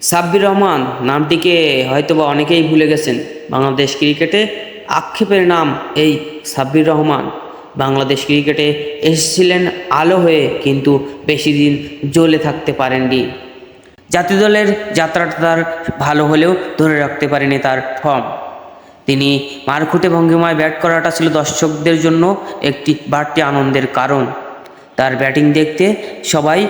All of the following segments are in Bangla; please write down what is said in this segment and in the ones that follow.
সাব্বির রহমান নামটিকে হয়তোবা অনেকেই ভুলে গেছেন। বাংলাদেশ ক্রিকেটে আক্ষেপের নাম এই সাব্বির রহমান। বাংলাদেশ ক্রিকেটে এসেছিলেন আলো হয়ে কিন্তু বেশি দিন জ্বলে থাকতে পারেননি। জাতীয় দলের যাত্রাটা তার ভালো হলেও ধরে রাখতে পারেনি তার ফর্ম। তিনি মারকুটে ভঙ্গিমায় ব্যাট করাটা ছিল দর্শকদের জন্য একটি বাড়তি আনন্দের কারণ। তার ব্যাটিং দেখতে সবাই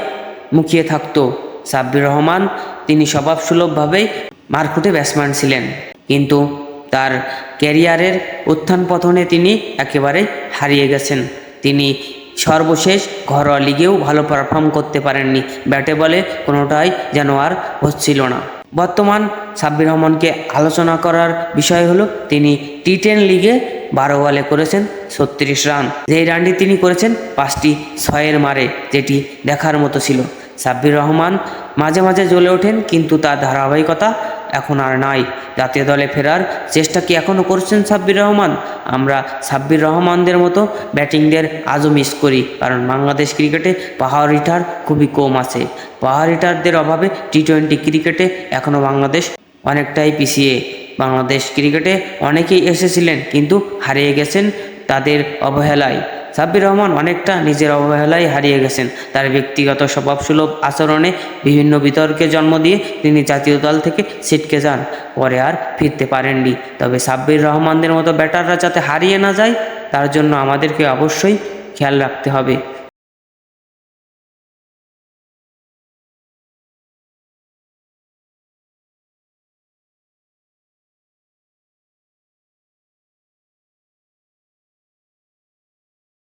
মুখিয়ে থাকতো। সাব্বির রহমান, তিনি স্বভাবসুলভভাবেই মারকুটে ব্যাটসম্যান ছিলেন। কিন্তু তার ক্যারিয়ারের উত্থান পতনে তিনি একেবারে হারিয়ে গেছেন। তিনি সর্বশেষ ঘরোয়া লিগেও ভালো পারফর্ম করতে পারেননি। ব্যাটে বলে কোনোটাই যেন আর হচ্ছিল না। বর্তমান সাব্বির রহমানকে আলোচনা করার বিষয় হলো, তিনি টি টেন লিগে বারো বলে করেছেন ছত্রিশ রান। যেই রানটি তিনি করেছেন, পাঁচটি ছয়ের মারে, যেটি দেখার মতো ছিল। সাব্বির রহমান মাঝে মাঝে জ্বলে ওঠেন, কিন্তু তার ধারাবাহিকতা এখন আর নাই। জাতীয় দলে ফেরার চেষ্টা কি এখনও করছেন সাব্বির রহমান? আমরা সাব্বির রহমানদের মতো ব্যাটিংদের আজও মিস করি, কারণ বাংলাদেশ ক্রিকেটে পাহাড় হিটার খুবই কম আছে। পাহাড় হিটারদের অভাবে টি টোয়েন্টি ক্রিকেটে এখনও বাংলাদেশ অনেকটাই পিছিয়ে। বাংলাদেশ ক্রিকেটে অনেকেই এসেছিলেন, কিন্তু হারিয়ে গেছেন তাদের অবহেলায়। সাব্বির রহমান অনেকটা নিজের অবহেলায় হারিয়ে গেছেন। তার ব্যক্তিগত স্বভাবসুলভ আচরণে বিভিন্ন বিতর্কে জন্ম দিয়ে তিনি জাতীয় দল থেকে ছিটকে যান। পরে আর ফিরতে পারেননি। তবে সাব্বির রহমানদের মতো ব্যাটাররা যাতে হারিয়ে না যায়, তার জন্য আমাদেরকে অবশ্যই খেয়াল রাখতে হবে।